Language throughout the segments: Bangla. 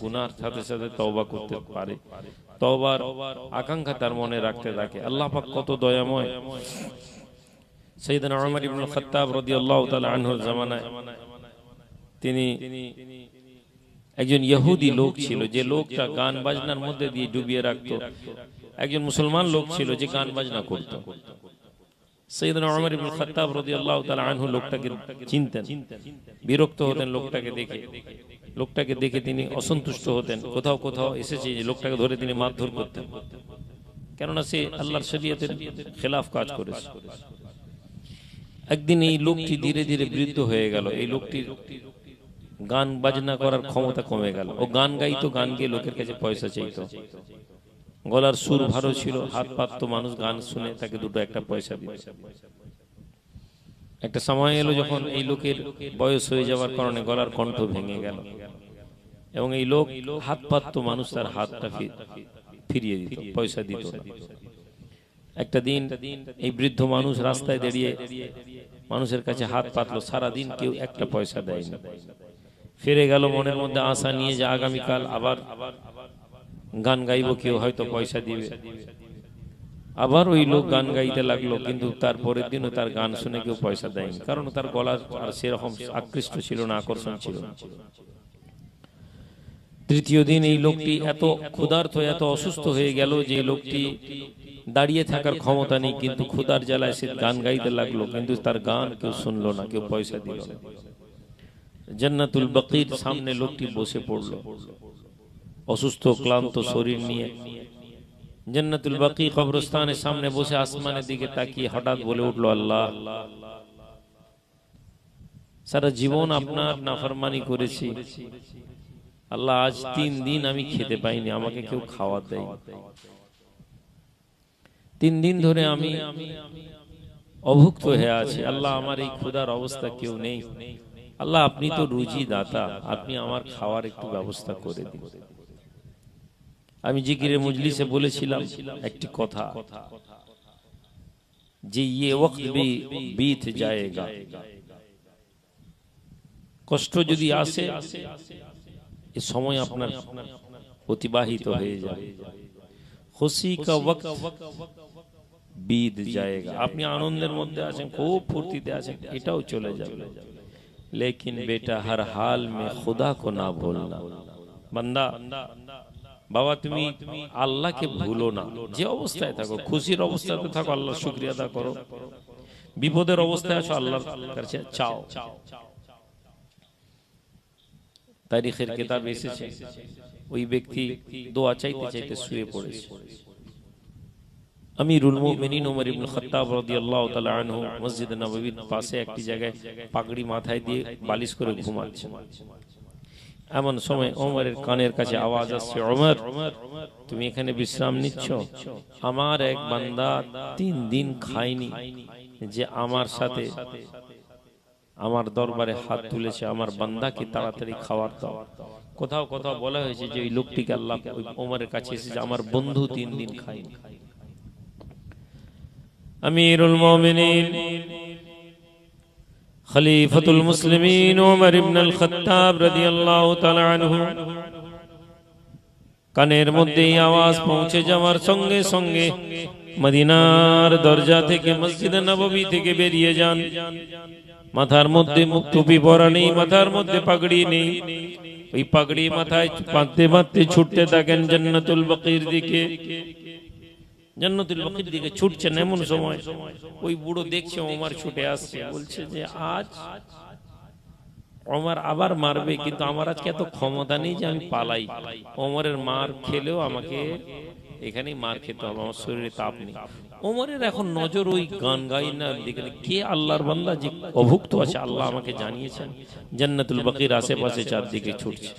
গুনার সাথে সাথে তওবা করতে পারে। তওবার আকাঙ্ক্ষা তার মনে রাখতে থাকে। আল্লাহ পাক কত দয়াময়। সৈয়দনা উমর ইবনে খাত্তাব রাদিয়াল্লাহু তাআলা আনহুর জামানায় তিনি একজন ইহুদি লোক ছিল, যে লোকটা গান বাজনার মধ্যে দিয়ে ডুবিয়ে রাখতো। একজন মুসলমান লোক ছিল যে গান বাজনা করত। সৈয়দনা উমর ইবনে খাত্তাব রাদিয়াল্লাহু তাআলা আনহু লোকটাকে চিনতেন, বিরক্ত হতেন লোকটাকে দেখে। লোকটাকে দেখে তিনি অসন্তুষ্ট হতেন। কোথাও কোথাও এসেছে যে লোকটাকে ধরে তিনি মারধর করতেন। কেননা সে আল্লাহর শরীয়তের খেলাফ কাজ করেছে। একদিন এই লোকটি ধীরে ধীরে বৃদ্ধ হয়ে গেল। এই লোকটির গান বাজনা করার ক্ষমতা কমে গেল। ও গান গাইতো, গান গিয়ে লোকের কাছে পয়সা চাইতো। গলার সুর ভালো ছিল হাত পাততো মানুষ গান শুনে তাকে দুটো একটা পয়সা দিত। একটা সময় এলো যখন এই লোকের বয়স হয়ে যাওয়ার কারণে গলার কণ্ঠ ভেঙে গেল এবং এই লোক হাত পাততো মানুষ তার হাতটা ফিরিয়ে দিত, পয়সা দিত একটা দিন এই বৃদ্ধ মানুষ রাস্তায় দাঁড়িয়ে মানুষের কাছে হাত পাতলো সারা দিন কেউ একটা পয়সা দেয়নি। ফিরে গেল মনের মধ্যে আশা নিয়ে যে আগামীকাল আবার গান গাইবো, কেউ হয়তো পয়সা দিবে। আবার ওই লোক গান গাইতে লাগল কিন্তু তার পরের দিনও তার গান শুনে কেউ পয়সা দেয়নি। কারণ তার গলা আর সেরকম আকৃষ্ট ছিল না আকর্ষণ ছিল না। তৃতীয় দিন এই লোকটি এত ক্ষুধার্ত এত অসুস্থ হয়ে গেল যে লোকটি দাঁড়িয়ে থাকার ক্ষমতা নেই কিন্তু ক্ষুধার জ্বালায় সে গান গাইতে লাগল কিন্তু তার গান কেউ শুনলো না কেউ পয়সা দিল না। জান্নাতুল বকির সামনে লোকটি বসে পড়ল। অসুস্থ ক্লান্ত শরীর নিয়ে জান্নাতুল বাকি কবরস্থানের সামনে বসে আসমানের দিকে তাকিয়ে হঠাৎ বলে উঠল, আল্লাহ, সারা জীবন আপনার নাফরমানি করেছি। আল্লাহ, আজ তিন দিন আমি খেতে পাইনি, আমাকে কেউ খাওয়া দেয় তিন দিন ধরে আমি অভুক্ত হয়ে আছি। আল্লাহ, আমার এই ক্ষুধার অবস্থা কেউ নেই। আল্লাহ, আপনি তো রুজি দাতা আপনি আমার খাওয়ার একটু ব্যবস্থা করে দিন। আমি জিকিরে মজলিসে বলেছিলাম একটি কথা যে ইয়ে ওয়াক্ত ভি बीत जाएगा কষ্ট যদি আসে এ সময় আপনার অতিবাহিত হয়ে যাবে খুশি কা ওয়াক্ত बीत जाएगा আপনি আনন্দের মধ্যে আছেন খুব ফুর্তিতে আছেন এটাও চলে যাবে लेकिन बेटा हर हाल में खुदा को ना भूलना বান্দা বাবা তুমি আল্লাহকে ভুলো না। যে অবস্থায় থাকো খুশির অবস্থাতে থাকো আল্লাহর শুক্রিয়া আদা করো। বিপদের অবস্থায় আছো আল্লাহর কাছে চাও। তারিখের কিতাব এসেছে। ওই ব্যক্তি দোয়া চাইতে চাইতে শুয়ে পড়েছে। আমিরুল মুমিনিন ওমর ইবনে খাত্তাব রাদিয়াল্লাহু তাআলা আনহু মসজিদ নববীর পাশে একটি জায়গায় পাগড়ি মাথায় দিয়ে বালিশ করে ঘুমাচ্ছেন এমন সময় ওমরের কানের কাছে আওয়াজ আসছে ওমর তুমি এখানে বিশ্রাম নিচ্ছ? আমার এক বান্দা তিন দিন খায়নি যে আমার সাথে আমার দরবারে হাত তুলেছে আমার বান্দাকে তাড়াতাড়ি খাওয়ার দাও। কোথাও কোথাও বলা হয়েছে যে ওই লোকটিকে আল্লাহ ওমরের কাছে এসেছে আমার বন্ধু তিন দিন খায়নি। আমিরুল মুমিনিন। খলিফাতুল মুসলিমিন ওমর ইবনে আল খাত্তাব রাদিয়াল্লাহু তাআলা আনহু। কানের মধ্যে এই আওয়াজ পৌঁছে যাওয়ার সঙ্গে সঙ্গে মদিনার দরজা থেকে মসজিদে নববী থেকে বেরিয়ে যান। মাথার মধ্যে টুপি পরা নেই, মাথার মধ্যে পাগড়ি নেই। ওই পাগড়ি মাথায় বাঁধতে বাঁধতে ছুটতে থাকেন জান্নাতুল বাকির দিকে। জান্নাতুল বাকির দিকে ছুটছেন এমন সময় ওই বুড়ো দেখছে ওমর ছুটে আসছে, বলছে যে আজ ওমর আবার মারবে, কিন্তু আমার আজকে এত ক্ষমতা নেই যে আমি পালাই। ওমরের মার খেলেও আমাকে এখানেই মার খেতে হবে, আমার শরীরে তাপ নেই। ওমরের এখন নজর ওই গান গাই না দিকে কে আল্লাহর বান্দা যে অভুক্ত আছে, আল্লাহ আমাকে জানিয়েছেন, জান্নাতুল বাকির আশেপাশে চারদিকে ছুটছে।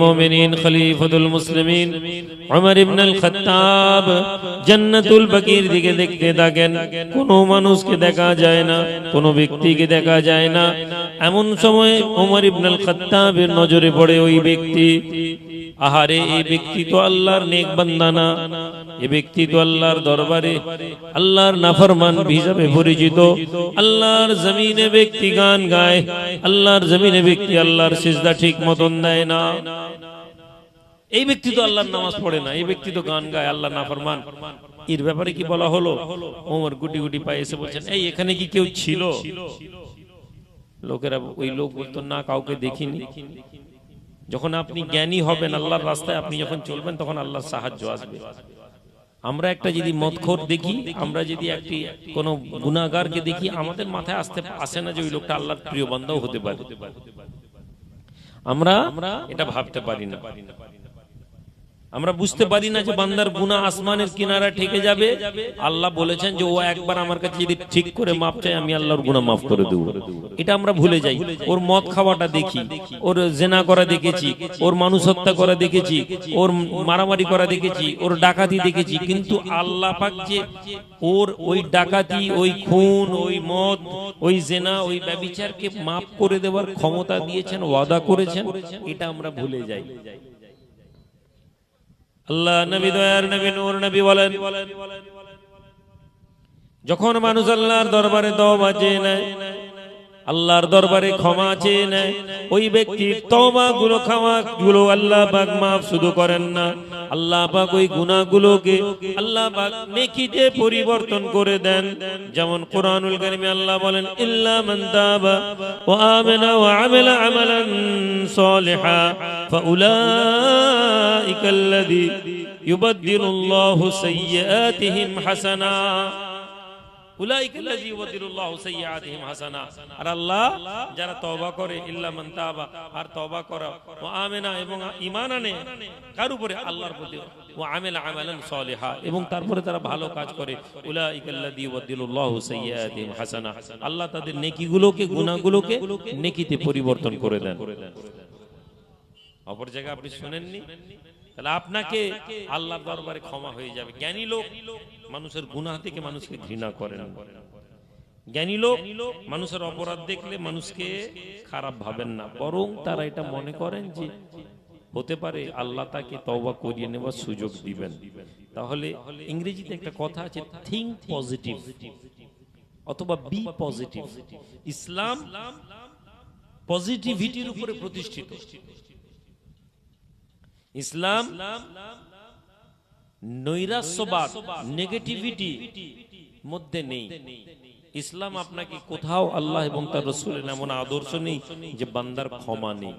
মুমিনিন, খলিফাতুল মুসলিমিন ওমর ইবনে আল খাত্তাব জান্নাতুল বাকির দিকে দেখতে থাকেন। কোনো মানুষকে দেখা যায় না, কোনো ব্যক্তিকে দেখা যায় না। এমন সময় ওমর ইবনে আল খাত্তাবের নজরে পড়ে ওই ব্যক্তি। আহারে এই ব্যক্তি তো আল্লাহর নেক এ ব্যক্তি তো আল্লাহর দরবারে আল্লাহর নাফরমান হিসাবে পরিচিত। আল্লাহর জমিনে ব্যক্তি গান গায়, আল্লাহর জমিনে ব্যক্তি আল্লাহর সিজদা ঠিক মতন দেয় না। এই ব্যক্তি তো আল্লাহর নামাজ পড়ে না, এই ব্যক্তি তো গান গায় আল্লাহ নাফরমান। এর ব্যাপারে কি বলা হলো? ওমর গুটি গুটি পায়ে এসে বলছেন, এই, এখানে কি কেউ ছিল? লোকেরা ওই লোক বলতো না কাউকে দেখিনি। যখন আপনি জ্ঞানী হবেন আল্লাহর রাস্তায় আপনি যখন চলবেন তখন আল্লাহর সাহায্য আসবে। আমরা একটা যদি মদখোর দেখি আমরা যদি একটি কোন গুণাগারকে দেখি আমাদের মাথায় আসতে আসে না যে ওই লোকটা আল্লাহর প্রিয় বান্ধাও হতে পারে। আমরা এটা ভাবতে পারি না। আমরা বুঝতে পারি না যে বান্দার গুণা আসমানের কিনারা ঠেকে যাবে। আল্লাহ বলেছেন যে ও একবার আমার কাছে যদি ঠিক করে মাপ চাই আমি আল্লাহর গুণা মাফ করে দেবো। এটা আমরা ভুলে যাই। ওর মদ খাওয়াটা দেখি, ওর জেনা করা দেখেছি, ওর মানুষ হত্যা করা দেখেছি, ওর মারামারি করা দেখেছি, ওর ডাকাতি দেখেছি। কিন্তু আল্লাহ পাক যে ওর ওই ডাকাতি, ওই খুন, ওই মদ, ওই জেনা, ওই ব্যবিচারকে মাফ করে দেওয়ার ক্ষমতা দিয়েছেন, ওয়াদা করেছেন, এটা আমরা ভুলে যাই। আল্লাহ নবী দয়ার নবী নূর নবী বলেন যখন মানুষ আল্লাহর দরবারে তওবা বাজে নেয় আল্লাহর দরবারে ক্ষমা চেয়ে নেয়। ওই ব্যক্তির তওবা গুলো ক্ষমা গুলো আল্লাহ পাক মাফ শুধু করেন না। আল্লাহ পাক ওই গুনাহগুলোকে আল্লাহ পাক নেকিতে পরিবর্তন করে দেন। যেমন কোরআনুল কারীমে আল্লাহ বলেন, ইল্লা মান তাবা ওয়া আমানা ওয়া আমিলা আমালান সালিহা ফাউলাইকা আল্লাযী ইউবাদদিলুল্লাহু সাইয়্যাতিহিম হাসানা। আর আল্লাহ যারা তওবা করে ইল্লা মান তাবা আর তওবা করা ও আমেনা এবং ঈমান আনে কার উপরে আল্লাহর প্রতি ও আমেলা আমালান সালিহা। এবং তারপরে তারা ভালো কাজ করে। উলাইকাল্লাযী ইউবাদদিলুল্লাহু সাইয়্যাতিহিম হাসানা। আল্লাহ তাদের নেকিগুলোকে গুনাহগুলোকে নেকিতে পরিবর্তন করে দেন। অপর জায়গায় আপনি শুনেননি? তাহলে আপনাকে আল্লাহর দরবারে ক্ষমা হয়ে যাবে। জ্ঞানী লোক মানুষের গুনাহ থেকে মানুষকে ঘৃণা করেন। জ্ঞানী লোক মানুষের অপরাধ দেখলে মানুষকে খারাপ ভাবেন না। বরং তারা এটা মনে করেন যে হতে পারে আল্লাহ তাকে তওবা করিয়ে নেওয়ার সুযোগ দিবেন। তাহলে ইংরেজিতে একটা কথা আছে থিঙ্ক পজিটিভ অথবা বি পজিটিভ ইসলাম পজিটিভিটির উপরে প্রতিষ্ঠিত। ইসলাম নৈরাস্যবাদ নেগেটিভিটি মধ্যে নেই। ইসলাম আপনাকে কোথাও আল্লাহ এবং তার রসুলের এমন আদর্শ নেই যে বান্দার ক্ষমা নেই।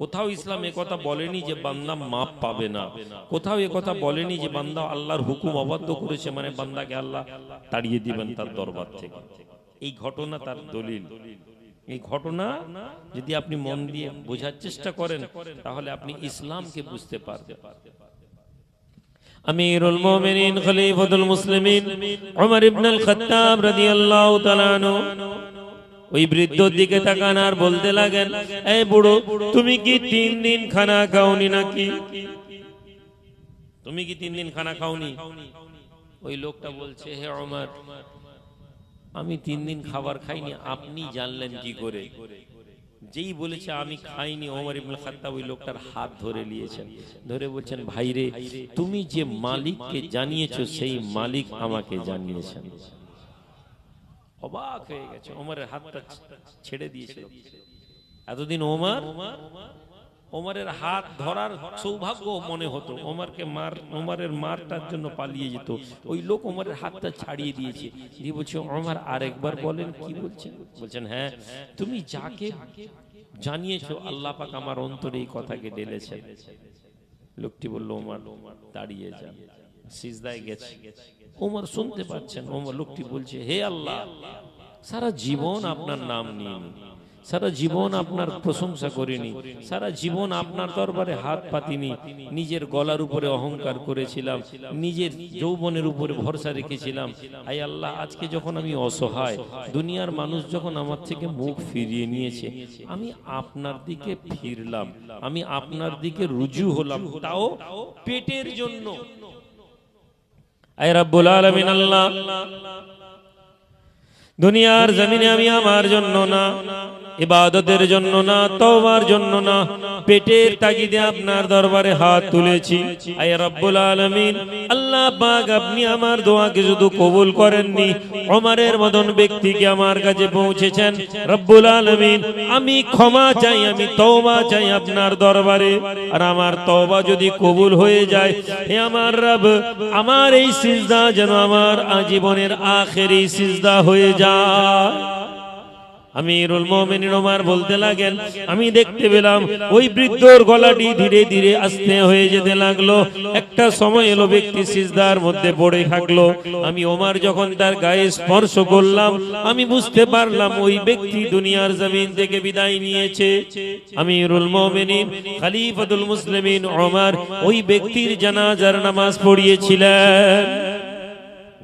কোথাও ইসলাম কথা বলেনি যে বান্দা মাপ পাবে না। কোথাও কথা বলেনি যে বান্দা আল্লাহর হুকুম অবাধ্য করেছে মানে বান্দাকে আল্লাহ তাড়িয়ে দিবেন তার দরবার থেকে। এই ঘটনা তার দলিল। এই ঘটনা যদি আপনি মন দিয়ে বোঝার চেষ্টা করেন, তাহলে আপনি ইসলামকে বুঝতে পারবেন। আমিরুল মুমিনিন, খলিফাতুল মুসলিমিন ওমর ইবনে আল খাত্তাব রাদিয়াল্লাহু তাআলা আনহু। ওই বৃদ্ধর দিকে তাকান আর বলতে লাগেন এই বুড়ো, তুমি কি তিন দিন খানা খাওনি নাকি? তুমি কি তিন দিন খানা খাওনি? ওই লোকটা বলছে, হে ওমর আমি তিন দিন খাবার খাইনি আপনি জানলেন কি করে? যেই বলেছে আমি খাইনি ওমর ইবনে খাত্তাব ওই লোকটার হাত ধরে নিয়েছেন। ধরে বলছেন ভাইরে তুমি যে মালিককে জানিয়েছো সেই মালিক আমাকে জানিয়েছেন। অবাক হয়ে গেছে ওমরের হাতটা ছেড়ে দিয়েছিল এতদিন ওমর ওমরের হাত ধরার সৌভাগ্য মনে হতো। ওমরকে মার, ওমরের মারটার জন্য পালিয়ে যেত। ওই লোক ওমরের হাতটা ছাড়িয়ে দিয়েছে। দিয়ে বলছে, ওমর, আরেকবার বলেন, কি বলছেন? বলছেন হ্যাঁ তুমি যাকে জানিয়েছো, আল্লাহ পাক আমার অন্তরে এই কথাকে ঢেলেছেন। লোকটি বলল, ওমর, দাঁড়িয়ে যা, সিজদায় গেছে। ওমর শুনতে পাচ্ছেন, ওমর, লোকটি বলছে, হে আল্লাহ, সারা জীবন আপনার নাম নিয়ে সারা জীবন আপনার প্রশংসা করিনি। সারা জীবন আপনার দরবারে হাত পাতিনি নিজের গলার উপরে অহংকার করেছিলাম নিজের যৌবনের উপরে ভরসা রেখেছিলাম। আই আল্লাহ আজকে যখন আমি অসহায় দুনিয়ার মানুষ যখন আমার থেকে মুখ ফিরিয়ে নিয়েছে আমি আপনার দিকে ফিরলাম আমি আপনার দিকে রুজু হলাম তাও পেটের জন্য। আই রাব্বুল আলামিন আল্লাহ। দুনিয়ার জমিনে আমি আমার জন্য না। ইবাদতের জন্য না, তওবার জন্য না। পেটের তাগিদে আপনার দরবারে হাত তুলেছি। আয় রব্বুল আলামিন, আল্লাহ পাক আপনি আমার দোয়াকে শুধু কবুল করেননি, ওমরের মতন ব্যক্তিকে আমার কাছে পৌঁছেছেন। রব্বুল আলামিন, আমি ক্ষমা চাই, আমি তওবা চাই আপনার দরবারে। আর আমার তওবা যদি কবুল হয়ে যায়, হে আমার রব, আমার এই সিজদা যেন আমার আজীবনের আখেরি সিজদা হয়ে যায়। আমিরুল মোমিনিন ওমর বলতে লাগেন, আমি দেখতে পেলাম ওই বৃদ্ধর গলাটি ধীরে ধীরে আস্তে হয়ে যেতে লাগল। একটা সময় এলো ব্যক্তি সিজদার মধ্যে পড়ে থাকল। আমি ওমর যখন তার গায়ে স্পর্শ করলাম, আমি বুঝতে পারলাম ওই ব্যক্তি দুনিয়ার জমিন থেকে বিদায় নিয়েছে। আমিরুল মোমিনিন, খলিফাতুল মুসলিমিন ওমর ওই ব্যক্তির জানাজার নামাজ পড়িয়েছিলেন।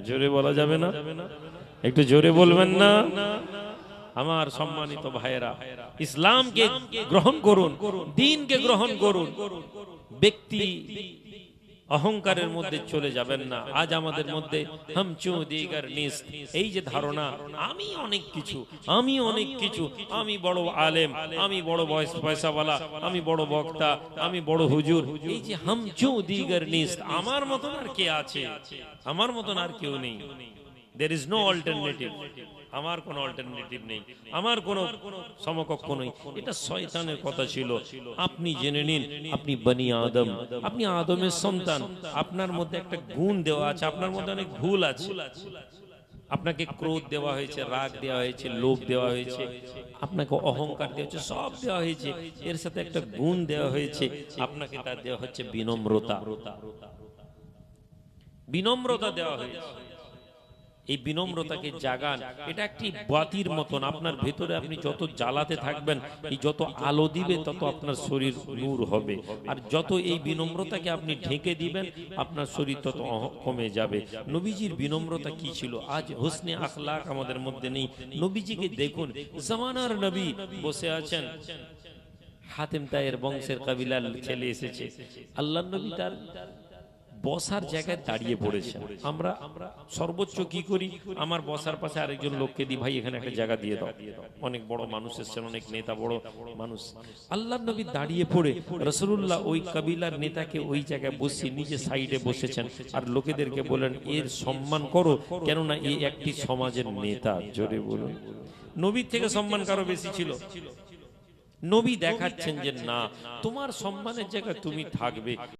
জোরে বলা যাবে না? একটু জোরে বলবেন না? আমার সম্মানিত ভাইয়েরা ইসলামকে গ্রহণ করুন দিনকে গ্রহণ করুন ব্যক্তি অহংকারের মধ্যে চলে যাবেন না। আজ আমাদের মধ্যে নিস। এই যে ধারণা আমি অনেক কিছু আমি অনেক কিছু আমি বড় আলেম আমি বড় বয়স পয়সাওয়ালা আমি বড় বক্তা আমি বড় হুজুর। এই যে হামচু দিগার নিস আমার মতন আর কে আছে? আমার মতন আর কেউ নেই। দের ইজ নো অল্টারনেটিভ আমার কোনো অল্টারনেটিভ নেই, আমার কোনো সমকক্ষ নেই। এটা শয়তানের কথা ছিল। আপনি জেনে নিন, আপনি বনি আদম, আপনি আদমের সন্তান। আপনার মধ্যে একটা গুণ দেওয়া আছে, আপনার মধ্যে অনেক ভুল আছে। আপনাকে ক্রোধ দেওয়া হয়েছে, রাগ দেওয়া হয়েছে, লোভ দেওয়া হয়েছে, আপনাকে অহংকার দেওয়া হয়েছে, সব দেওয়া হয়েছে। এর সাথে একটা গুণ দেওয়া হয়েছে, আপনাকে তার দেওয়া হচ্ছে বিনম্রতা। বিনম্রতা দেওয়া হয়েছে। এই বিনম্রতাকে জাগান। এটা একটি বাতির মতন। আপনার ভেতরে আপনি যত জ্বালাতে থাকবেন, এই যত আলো দিবে, তত আপনার শরীর নূর হবে। আর যত এই বিনম্রতাকে আপনি ঢেকে দিবেন, আপনার শরীর তত কমে যাবে। নবীজির বিনম্রতা কি ছিল? আজ হোসনে আখলাক আমাদের মধ্যে নেই। নবীজিকে দেখুন, জামানার নবী বসে আছেন। হাতেম তায়ের বংশের কাবিলার ছেলে এসেছে। আল্লাহ নবী তার বসার জায়গায় দাঁড়িয়ে পড়েছে আমরা সর্বোচ্চ কি করি? আমার বসার পাশে আরেকজন লোককে দিই ভাই এখানে একটা জায়গা দিয়ে দাও। অনেক বড় মানুষ এসছেন অনেক নেতা বড় মানুষ। আল্লাহ নবী দাঁড়িয়ে পড়ে রসুল্লাহ ওই কাবিলার নেতাকে ওই জায়গায় বসিয়ে নিজে সাইডে বসেছেন। আর লোকেদেরকে বলেন এর সম্মান করো। কেননা এই একটি সমাজের নেতা জোরে বলুন। নবীর থেকে সম্মান কারও বেশি ছিল? নবী দেখাচ্ছেন যে না তোমার সম্মানের জায়গায় তুমি থাকবে